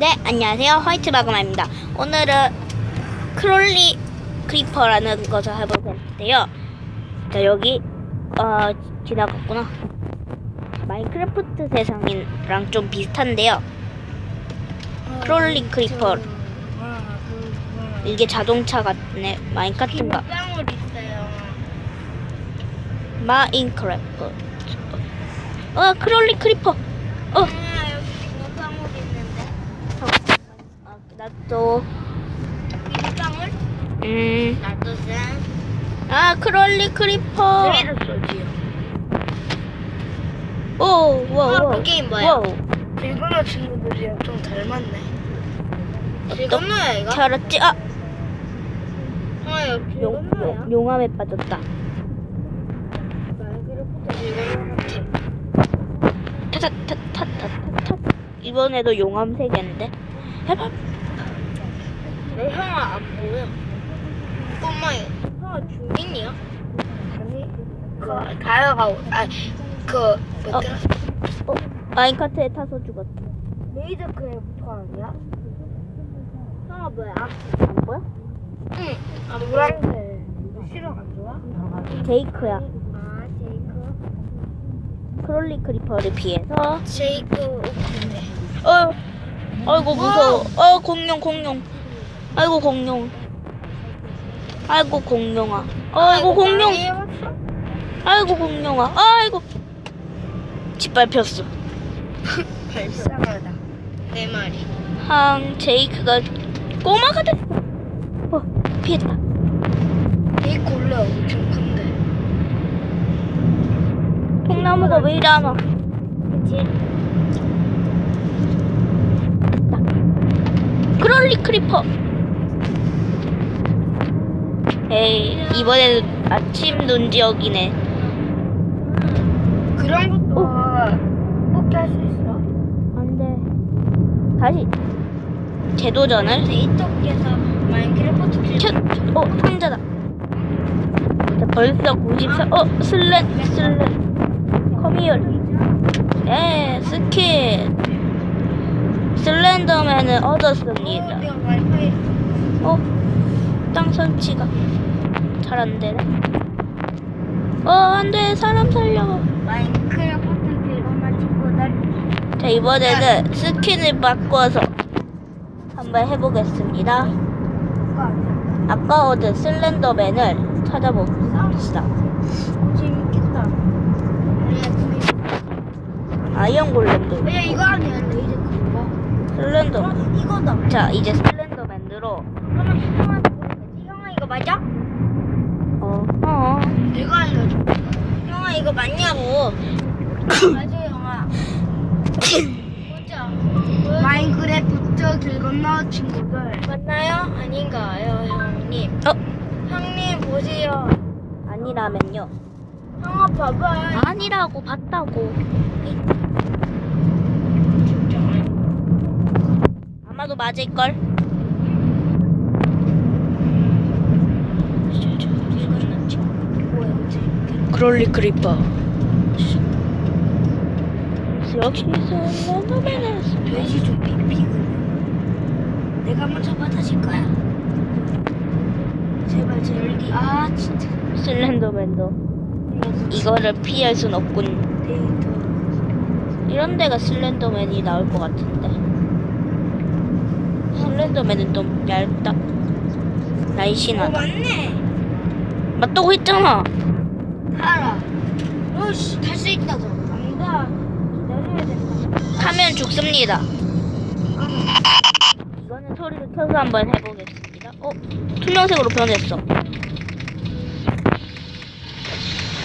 네, 안녕하세요. 화이트 마그마입니다. 오늘은 크롤리 크리퍼라는 것을 해볼 텐데요. 자, 여기, 어, 지나갔구나. 마인크래프트 세상이랑 좀 비슷한데요. 크롤리 크리퍼. 이게 자동차 같네. 마인카트인가? 마인크래프트. 어, 크롤리 크리퍼. 어, 아, 여기 빗방울 있는데. 아, 나도, 빗방울? 음, 쌤. 아, 크롤리 크리퍼. 쏘지요. 오, 와, 어, 와. 그 게임 뭐야? 길건너 친구들이랑 좀 닮았네. 길건너야 이거? 잘 알았지? 아, 아, 용? 용, 용암에 빠졌다. 마인크래프트 길건너 같아. 타타타타타타타. 이번에도 용암 세 개인데. 해봐. 내 형아 안 보여. 엄마, 형아? 아니, 그 다이아가 아, 그 뭐더라? 어, 마인카트에 타서 죽었다. 레이저 크래프터 아니야? 형아 뭐야? 안 보여? 응. 아 노란색. 시력 안 좋아? 제이크야. 아 제이크. 크롤리 크리퍼를 피해서. 제이크 오픈데. 어, 아이고 무서워. 어, 공룡, 공룡. 아이고 공룡. 아이고 공룡아. 아이고 공룡. 아이고 공룡아. 아이고. 짓밟혔어. 발상하다. 내 말이. 항 제이크가 꼬마가 됐어. 어, 피했다. 제이크 원래 엄청 큰데. 통나무가 왜 이리 안 와? 그치? 크롤리 크리퍼. 에이, 이번에는 아침 눈 지역이네. 그런 것도 뽑기 할 수 있어. 안 돼. 다시. 재도전을. 데이터께서 마인크래프트 길 첫, 어, 상자다. 자, 벌써 94, 어, 슬렌, 슬렌. 커미얼. 예, 스킨. 슬렌더맨을 얻었습니다. 와이파이 어, 땅 설치가 잘 안 되네. 어, 안 돼. 사람 살려. 마인크래프트 길건너 친구들. 자, 이번에는 스킨을 바꿔서 한번 해보겠습니다. 아까 얻은 슬렌더맨을 찾아봅시다. 재밌겠다. 아이언 골렘도 야 이거 아니야 레이저. 슬렌더. 어, 이거다. 자, 이제. 형아 이거 맞아? 어, 어. 내가 알려줘. 형아 이거 맞냐고. 맞아 형아. 보자. 마인크래프트 길 건너 친구들. 맞나요? 아닌가요 형님? 어, 형님 보세요. 아니라면요. 형아 봐봐. 아니라고 봤다고. 아마도 맞을걸? 크롤리 크리퍼. 역시 슬렌더맨은 돼지 좀 삐삐거려. 내가 먼저 받아줄 거야. 제발 제발. 아 진짜. 슬렌더맨도 이거를 피할 순 없군. 데이터. 이런 데가 슬렌더맨이 나올 것 같은데. 슬렌더맨은 좀 얇다. 어 날씬하다. 맞네. 맞다고 했잖아. 알아. 너씨 탈수 있다고. 안다. 기다려야 된다. 타면 죽습니다. 이거는 소리를 켜서 한번 해보겠습니다. 어? 투명색으로 변했어.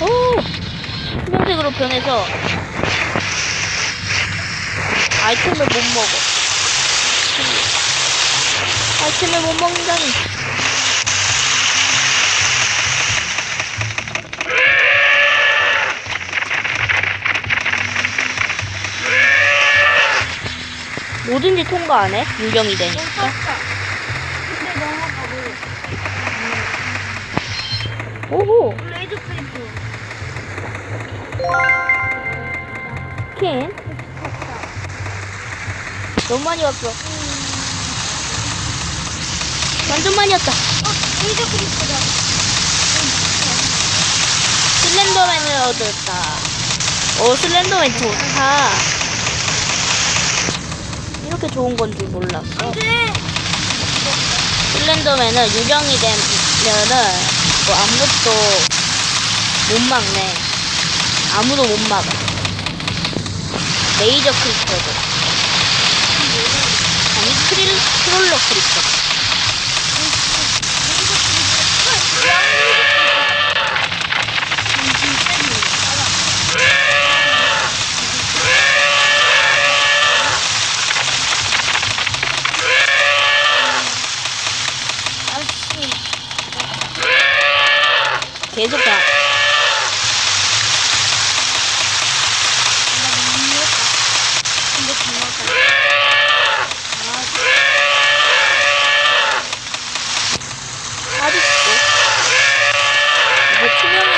오! 투명색으로 변해서 아이템을 못 먹어. 아이템을 못 먹는다니. 뭐든지 통과하네. 유령이 되니까. 근데 너무 가고. 오호! 킨. 너무 많이 왔어. 음. 완전 많이 왔다. 어, 레이저 크리스다. 슬렌더맨을 얻었다. 오, 슬렌더맨 좋다. 이렇게 좋은 건 줄 몰랐어. 슬렌더맨은 유령이 되면은 뭐 아무것도 못 막네. 아무도 못 막아. 레이저 크리터도. 아니, 크릴, 크롤러 크리터. 아씨. 계속 그냥. 근데 정말 아직도. 이거 투명이,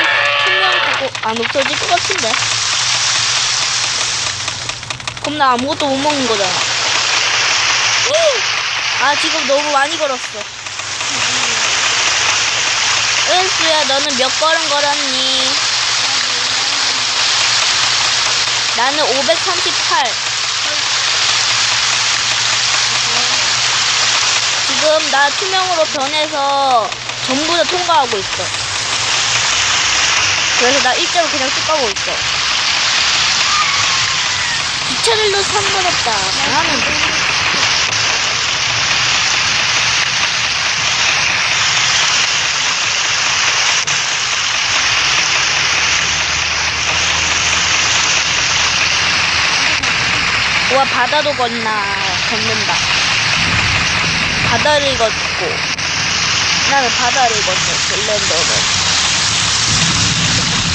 투명하고 안 없어질 것 같은데. 그럼 나 아무것도 못 먹는 거잖아. 아, 지금 너무 많이 걸었어. 은수야, 너는 몇 걸음 걸었니? 나는 538. 지금 나 투명으로 변해서 전부 다 통과하고 있어. 그래서 나 일자로 그냥 쭉 가고 있어. 기차들도 상관없다. 나는 와 바다도 건나 걷는다. 바다를 걷고 나는 바다를 걷는 슬렌더맨.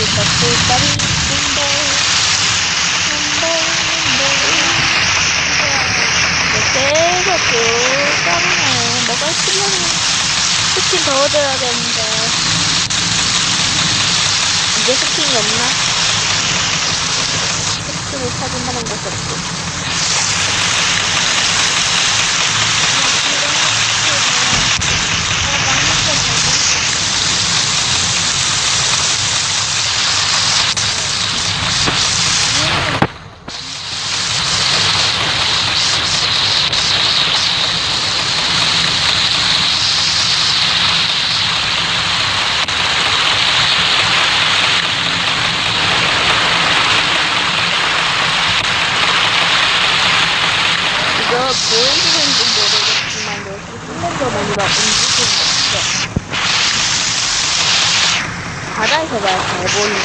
해서 쭉 가면 뭐가 있으면 스킨 더 얻어야 되는데 이제 스킨이 없나? 스킨을 찾은다는 곳이 없고 이거 보이시는지 모르겠지만 여기 슬렌더맨이라 움직이는 거 있어. 바다에서 내가 잘 보이네.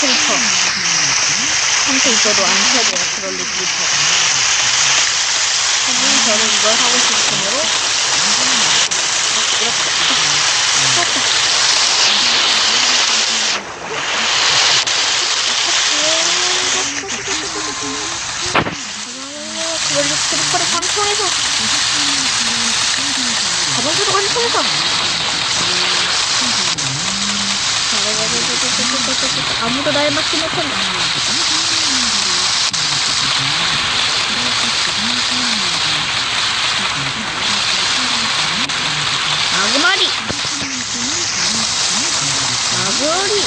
크리퍼. 한테 있어도 안 쳐져요, 크롤리 크리퍼. 하지만 저는 이걸 하고 싶으므로 이렇게 쳤다. 크롤리 크리퍼를 관통해서 가방수도 관통해서 아무도 날 막지 못한다. 아그마리. 아그리.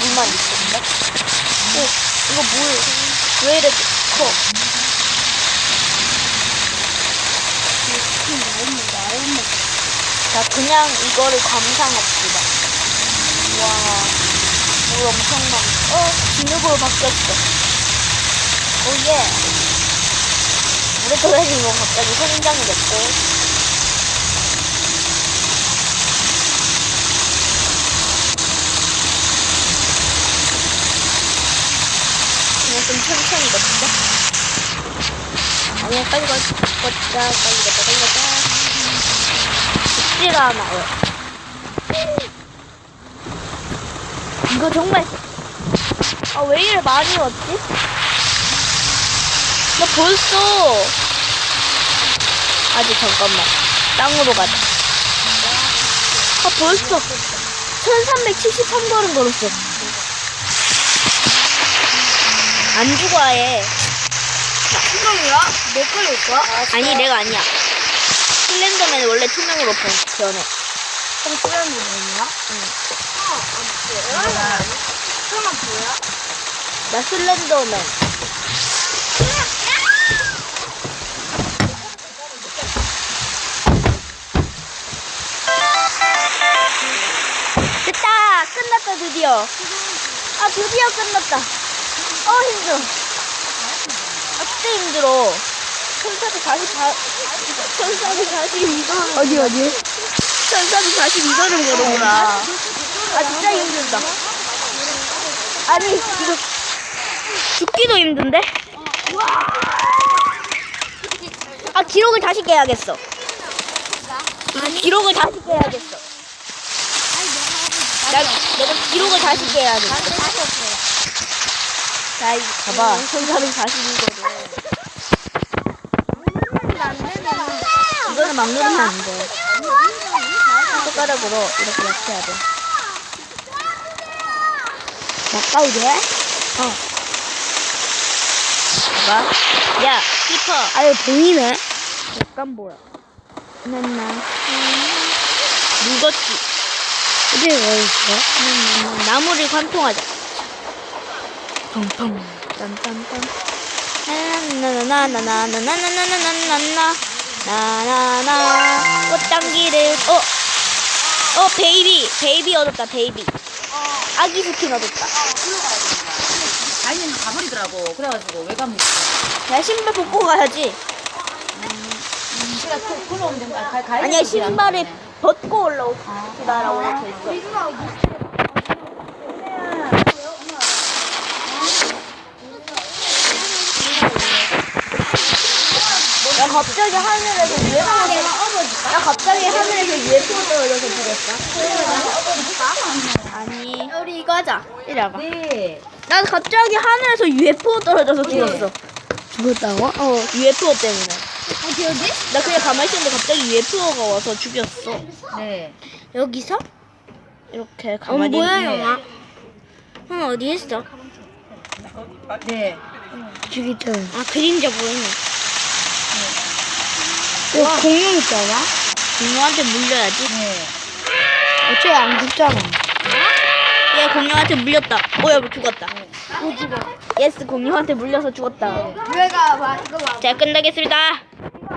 물만 있었는데? 어, 이거 물, 왜 이렇게 커? 자, 그냥 이거를 감상합시다. 와, 물 엄청 많 어, 진흙으로 바뀌었어. 오, 예. 물에 떨어진 건 갑자기 선인장이 됐고. 좀 천천히 걷자. 아니야, 빨리 걷, 걷자, 빨리 걷자, 빨리 걷자. 죽지가 않아요. 이거 정말, 아, 왜 이래 많이 왔지? 나 벌써, 아직 잠깐만. 땅으로 가자. 아, 벌써 1373걸음 걸었어. 안 죽어, 아예. 투명이야? 내 걸로 있어? 아니, 내가 아니야. 슬렌더맨은 원래 투명으로 변- 변해. 그럼 뭐야? 응. 어, 설마 뭐야? 나 슬렌더맨. 됐다! 끝났다, 드디어. 아, 드디어 끝났다. 어, 힘들어. 아, 진짜 힘들어. 1444, 1442걸. 어디 어디? 1442걸음 걸어보라. 아, 진짜 힘들다. 아니, 이거, 죽기도 힘든데? 아, 기록을 다시 깨야겠어. 기록을 다시 깨야겠어. 나, 내가 기록을 다시 깨야겠어. 자, 이거 봐봐. 1442거든. 이거는 막 누르면 안 돼. 손가락으로 이렇게 이렇게 해야 돼. 가까이 돼? 어. 봐봐. 야, 키퍼. 아 이거 보이네. 약간 보여. 나나. 묵었지. 이게 뭐 있어? 나무를 관통하자. 펑펑. 딴딴딴. 나나나나나나나나나나나나나. 나나나. 꽃당기를, 어. 어, 베이비. 베이비 얻었다, 베이비. 아기 스킨 얻었다. 아이는 가버리더라고. 그래가지고 외관 못. 야, 신발 벗고 가야지. 그 된다. 가, 가야 아니야, 신발을 벗고 올라오시라고 적혀 있어. 야, 갑자기 하늘에서 UFO 야, 갑자기 하늘에서 UFO 떨어져서 죽었어. 아니. 우리 이거 하자. 이리 와봐. 네. 나 갑자기 하늘에서 UFO 떨어져서 죽었어. 죽었다고? 어, UFO 때문에. 어디 어디? 나 그냥 가만히 있었는데 갑자기 UFO가 와서 죽였어. 네. 여기서? 이렇게 어 가만히 뭐야 있는데. 영아? 형 어디 있어? 네. 죽이죠. 아, 그림자 보이네. 여기 공룡 있잖아. 공룡한테 물려야지. 네. 어차피 안 죽잖아. 얘 공룡한테 물렸다. 어, 야, 죽었다. 예스, 공룡한테 물려서 죽었다. 내가 봐 이거 봐. 자, 끝나겠습니다.